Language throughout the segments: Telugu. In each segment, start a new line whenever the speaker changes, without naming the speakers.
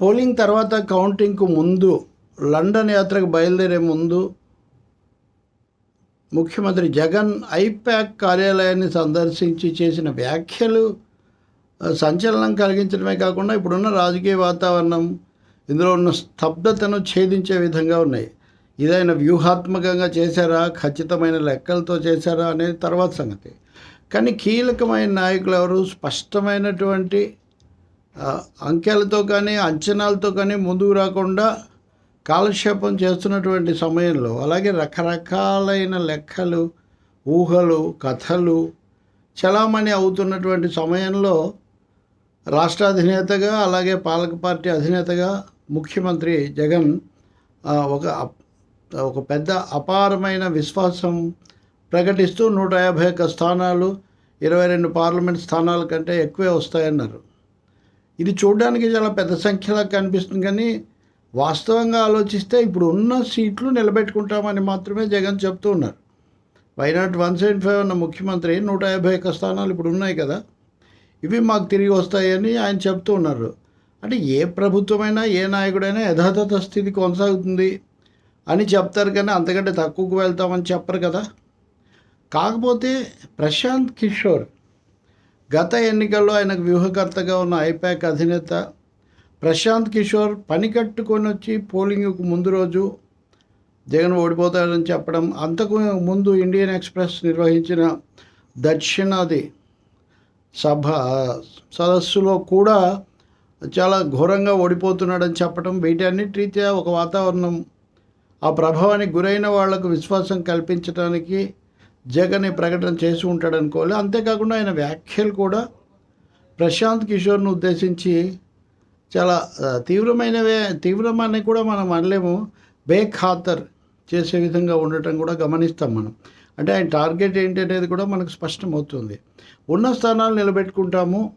పోలింగ్ తర్వాత కౌంటింగ్కు ముందు లండన్ యాత్రకు బయలుదేరే ముందు ముఖ్యమంత్రి జగన్ ఐప్యాక్ కార్యాలయాన్ని సందర్శించి చేసిన వ్యాఖ్యలు సంచలనం కలిగించడమే కాకుండా ఇప్పుడున్న రాజకీయ వాతావరణం ఇందులో ఉన్న స్తబ్దతను ఛేదించే విధంగా ఉన్నాయి. ఇదైనా వ్యూహాత్మకంగా చేశారా? ఖచ్చితమైన లెక్కలతో చేశారా? అనేది తర్వాత సంగతి. కానీ కీలకమైన నాయకులు ఎవరు? స్పష్టమైనటువంటి అంకెలతో కానీ అంచనాలతో కానీ ముందుకు రాకుండా కాలక్షేపం చేస్తున్నటువంటి సమయంలో అలాగే రకరకాలైన లెక్కలు ఊహలు కథలు చలామణి అవుతున్నటువంటి సమయంలో రాష్ట్ర అధినేతగా అలాగే పాలక పార్టీ అధినేతగా ముఖ్యమంత్రి జగన్ ఒక ఒక పెద్ద అపారమైన విశ్వాసం ప్రకటిస్తూ నూట యాభై ఒక్క స్థానాలు ఇరవై రెండు పార్లమెంట్ స్థానాల కంటే ఎక్కువే వస్తాయన్నారు. ఇది చూడడానికి చాలా పెద్ద సంఖ్యలా కనిపిస్తుంది కానీ వాస్తవంగా ఆలోచిస్తే ఇప్పుడు ఉన్న సీట్లు నిలబెట్టుకుంటామని మాత్రమే జగన్ చెప్తూ ఉన్నారు. వైనాట్ వన్ సెవెంటీ ఫైవ్ ఉన్న ముఖ్యమంత్రి నూట యాభై ఒక్క స్థానాలు ఇప్పుడు ఉన్నాయి కదా. ఇవి మాకు తిరిగి వస్తాయని ఆయన చెప్తూ ఉన్నారు. అంటే ఏ ప్రభుత్వమైనా ఏ నాయకుడైనా యథాతథ స్థితి కొనసాగుతుంది అని చెప్తారు కానీ అంతకంటే తక్కువకు వెళ్తామని చెప్పరు కదా. కాకపోతే ప్రశాంత్ కిషోర్ గత ఎన్నికల్లో ఆయనకు వ్యూహకర్తగా ఉన్న ఐపాక్ అధినేత ప్రశాంత్ కిషోర్ పని కట్టుకొని వచ్చి పోలింగ్కు ముందు రోజు జగన్ ఓడిపోతాడని చెప్పడం అంతకు ముందు ఇండియన్ ఎక్స్ప్రెస్ నిర్వహించిన దక్షిణాది సభ సదస్సులో కూడా చాలా ఘోరంగా ఓడిపోతున్నాడని చెప్పడం వీటన్నిటి ఒక వాతావరణం ఆ ప్రభావానికి గురైన వాళ్ళకు విశ్వాసం కల్పించడానికి జగన్ ప్రకటన చేసి ఉంటాడు అనుకోవాలి అంతేకాకుండా ఆయన వ్యాఖ్యలు కూడా ప్రశాంత్ కిషోర్ను ఉద్దేశించి చాలా తీవ్రమైనవే తీవ్రమని కూడా మనం అనలేము. బేఖాతర్ చేసే విధంగా ఉండటం కూడా గమనిస్తాం మనం. అంటే ఆయన టార్గెట్ ఏంటి అనేది కూడా మనకు స్పష్టమవుతుంది. ఉన్న స్థానాలు నిలబెట్టుకుంటాము.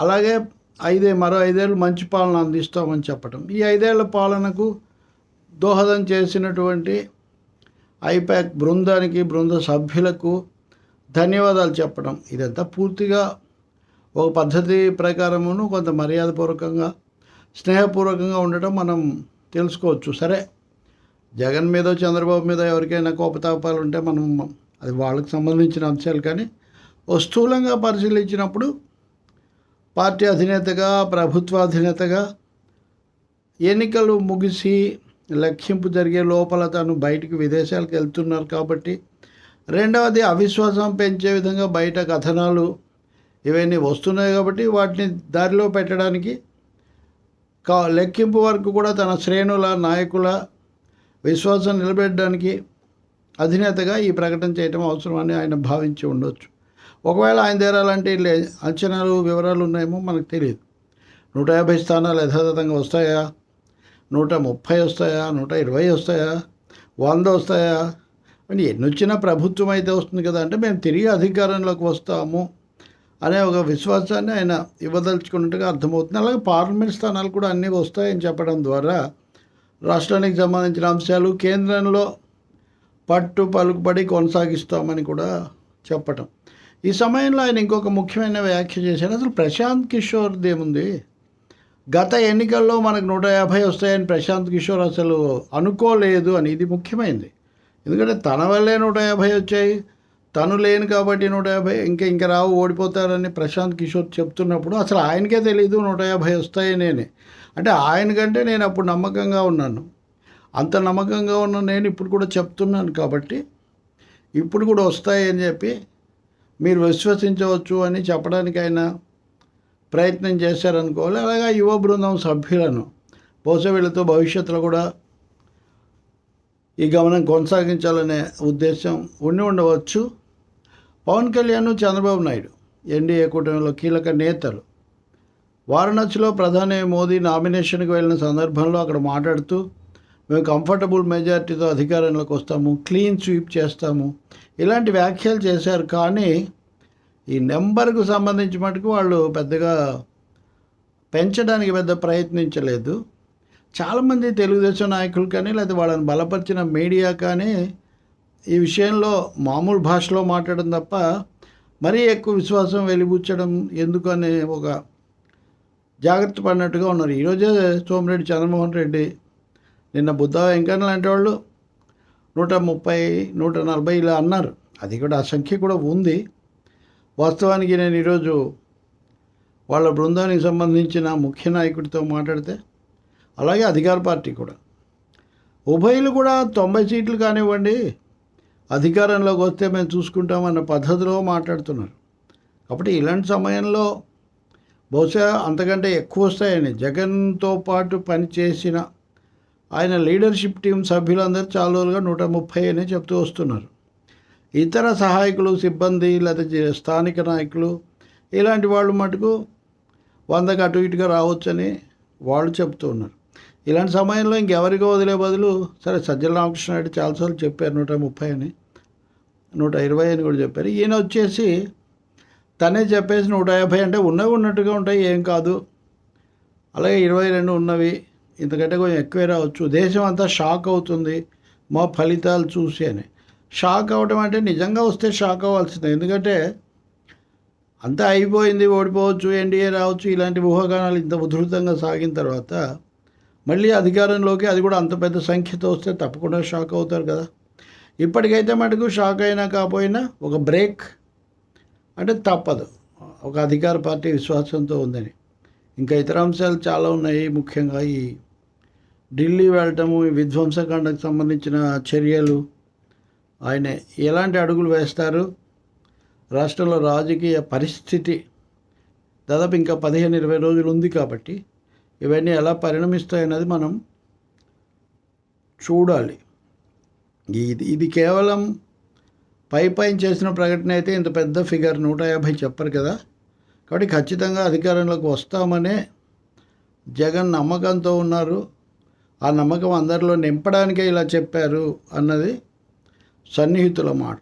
అలాగే ఐదే మరో ఐదేళ్ళు మంచి పాలన అందిస్తామని చెప్పటం. ఈ ఐదేళ్ళ పాలనకు దోహదం చేసినటువంటి ఐపాక్ బృందానికి బృంద సభ్యులకు ధన్యవాదాలు చెప్పడం. ఇదంతా పూర్తిగా ఒక పద్ధతి ప్రకారమును కొంత మర్యాదపూర్వకంగా స్నేహపూర్వకంగా ఉండటం మనం తెలుసుకోవచ్చు. సరే జగన్ మీద చంద్రబాబు మీద ఎవరికైనా కోపతాపాలు ఉంటే మనం అది వాళ్ళకి సంబంధించిన అంశాలు కానీ ఓ స్థూలంగా పరిశీలించినప్పుడు పార్టీ అధినేతగా ప్రభుత్వ అధినేతగా ఎన్నికలు ముగిసి లెక్కింపు జరిగే లోపల తను బయటికి విదేశాలకు వెళ్తున్నారు కాబట్టి రెండవది అవిశ్వాసం పెంచే విధంగా బయట కథనాలు ఇవన్నీ వస్తున్నాయి కాబట్టి వాటిని దారిలో పెట్టడానికి కా లెక్కింపు వరకు కూడా తన శ్రేణుల నాయకుల విశ్వాసం నిలబెట్టడానికి అధినేతగా ఈ ప్రకటన చేయటం అవసరమని ఆయన భావించి ఉండొచ్చు. ఒకవేళ ఆయన తేరాలంటే అంచనాలు వివరాలు ఉన్నాయేమో మనకు తెలియదు. నూట యాభై స్థానాలు యథాతథంగా వస్తాయా? నూట ముప్పై వస్తాయా? నూట ఇరవై వస్తాయా? వంద వస్తాయా? అని ఎన్ని వచ్చినా ప్రభుత్వం అయితే వస్తుంది కదా. అంటే మేము తిరిగి అధికారంలోకి వస్తాము అనే ఒక విశ్వాసాన్ని ఆయన ఇవ్వదలుచుకున్నట్టుగా అర్థమవుతుంది. అలాగే పార్లమెంట్ స్థానాలు కూడా అన్నీ వస్తాయని చెప్పడం ద్వారా రాష్ట్రానికి సంబంధించిన అంశాలు కేంద్రంలో పట్టు పలుకుబడి కొనసాగిస్తామని కూడా చెప్పటం. ఈ సమయంలో ఆయన ఇంకొక ముఖ్యమైన వ్యాఖ్య చేశారు. అసలు ప్రశాంత్ కిషోర్ది ఏముంది? గత ఎన్నికల్లో మనకు నూట యాభై వస్తాయని ప్రశాంత్ కిషోర్ అసలు అనుకోలేదు అని ఇది ముఖ్యమైనది ఎందుకంటే తన వల్లే నూట యాభై వచ్చాయి తను లేను కాబట్టి నూట యాభై ఇంకా ఇంకా రావు ఓడిపోతారని ప్రశాంత్ కిషోర్ చెప్తున్నప్పుడు అసలు ఆయనకే తెలియదు నూట యాభై వస్తాయని అంటే ఆయన కంటే నేను అప్పుడు నమ్మకంగా ఉన్నాను. అంత నమ్మకంగా ఉన్న నేను ఇప్పుడు కూడా చెప్తున్నాను కాబట్టి ఇప్పుడు కూడా వస్తాయి అని చెప్పి మీరు విశ్వసించవచ్చు అని చెప్పడానికి ఆయన ప్రయత్నం చేశారనుకోవాలి. అలాగే యువ బృందం సభ్యులను బహుశా వీళ్ళతో భవిష్యత్తులో కూడా ఈ గమనం కొనసాగించాలనే ఉద్దేశం ఉండి ఉండవచ్చు. పవన్ కళ్యాణ్ చంద్రబాబు నాయుడు ఎన్డీఏ కూటమిలో కీలక నేతలు. వారణాసిలో ప్రధాని మోదీ నామినేషన్కి వెళ్ళిన సందర్భంలో అక్కడ మాట్లాడుతూ మేము కంఫర్టబుల్ మెజారిటీతో అధికారంలోకి వస్తాము క్లీన్ స్వీప్ చేస్తాము. ఇలాంటి వ్యాఖ్యలు చేశారు. కానీ ఈ నెంబర్కు సంబంధించి మటుకు వాళ్ళు పెద్దగా పెంచడానికి పెద్ద ప్రయత్నించలేదు. చాలామంది తెలుగుదేశం నాయకులు కానీ లేదా వాళ్ళని బలపరిచిన మీడియా కానీ ఈ విషయంలో మామూలు భాషలో మాట్లాడడం తప్ప మరీ ఎక్కువ విశ్వాసం వెలిబుచ్చడం ఎందుకు అనే ఒక జాగ్రత్త పడినట్టుగా ఉన్నారు. ఈరోజే సోమిరెడ్డి చంద్రమోహన్ రెడ్డి నిన్న బుద్ధ వెంకన్న లాంటి వాళ్ళు నూట ముప్పై నూట నలభై ఇలా అన్నారు. అది కూడా ఆ సంఖ్య కూడా ఉంది. వాస్తవానికి నేను ఈరోజు వాళ్ళ బృందానికి సంబంధించిన ముఖ్య నాయకుడితో మాట్లాడితే అలాగే అధికార పార్టీ కూడా. ఉభయలు కూడా తొంభై సీట్లు కానివ్వండి అధికారంలోకి వస్తే మేము చూసుకుంటామన్న పద్ధతిలో మాట్లాడుతున్నారు. కాబట్టి ఇలాంటి సమయంలో బహుశా అంతకంటే ఎక్కువ వస్తాయని జగన్తో పాటు పనిచేసిన ఆయన లీడర్షిప్ టీం సభ్యులందరూ చాలా రోజులుగా నూట ముప్పై అని చెప్తూ వస్తున్నారు. ఇతర సహాయకులు సిబ్బంది లేదా స్థానిక నాయకులు ఇలాంటి వాళ్ళు మటుకు వందకు అటు ఇటుగా రావచ్చని వాళ్ళు చెప్తూ ఉన్నారు. ఇలాంటి సమయంలో ఇంకెవరికి వదిలే బదులు సరే సజ్జల రామకృష్ణారెడ్డి చాలాసార్లు చెప్పారు నూట ముప్పై అని నూట ఇరవై అని కూడా చెప్పారు. ఈయన వచ్చేసి తనే చెప్పేసి నూట యాభై అంటే ఉన్నవి ఉన్నట్టుగా ఉంటాయి ఏం కాదు. అలాగే ఇరవై రెండు ఉన్నవి ఇంతకంటే కొంచెం ఎక్కువే రావచ్చు. దేశం అంతా షాక్ అవుతుంది మా ఫలితాలు చూసి అని. షాక్ అవ్వటం అంటే నిజంగా వస్తే షాక్ అవ్వాల్సిందే. ఎందుకంటే అంతా అయిపోయింది ఓడిపోవచ్చు ఎన్డీఏ రావచ్చు ఇలాంటి ఊహాగానాలు ఇంత ఉధృతంగా సాగిన తర్వాత మళ్ళీ అధికారంలోకి అది కూడా అంత పెద్ద సంఖ్యతో వస్తే తప్పకుండా షాక్ అవుతారు కదా. ఇప్పటికైతే మటుకు షాక్ అయినా కాకపోయినా ఒక బ్రేక్ అంటే తప్పదు. ఒక అధికార పార్టీ విశ్వాసంతో ఉందని. ఇంకా ఇతర అంశాలు చాలా ఉన్నాయి. ముఖ్యంగా ఈ ఢిల్లీ వెళ్ళటము ఈ విధ్వంసకాండకు సంబంధించిన చర్యలు ఆయన ఎలాంటి అడుగులు వేస్తారు? రాష్ట్రంలో రాజకీయ పరిస్థితి దాదాపు ఇంకా పదిహేను ఇరవై రోజులు ఉంది కాబట్టి ఇవన్నీ ఎలా పరిణమిస్తాయన్నది మనం చూడాలి. ఇది ఇది కేవలం పై పైన చేసిన ప్రకటన అయితే ఇంత పెద్ద ఫిగర్ నూట యాభై చెప్పరు కదా. కాబట్టి ఖచ్చితంగా అధికారంలోకి వస్తామనే జగన్ నమ్మకంతో ఉన్నారు. ఆ నమ్మకం అందరిలో నింపడానికే ఇలా చెప్పారు అన్నది సన్నిహితుల మాట.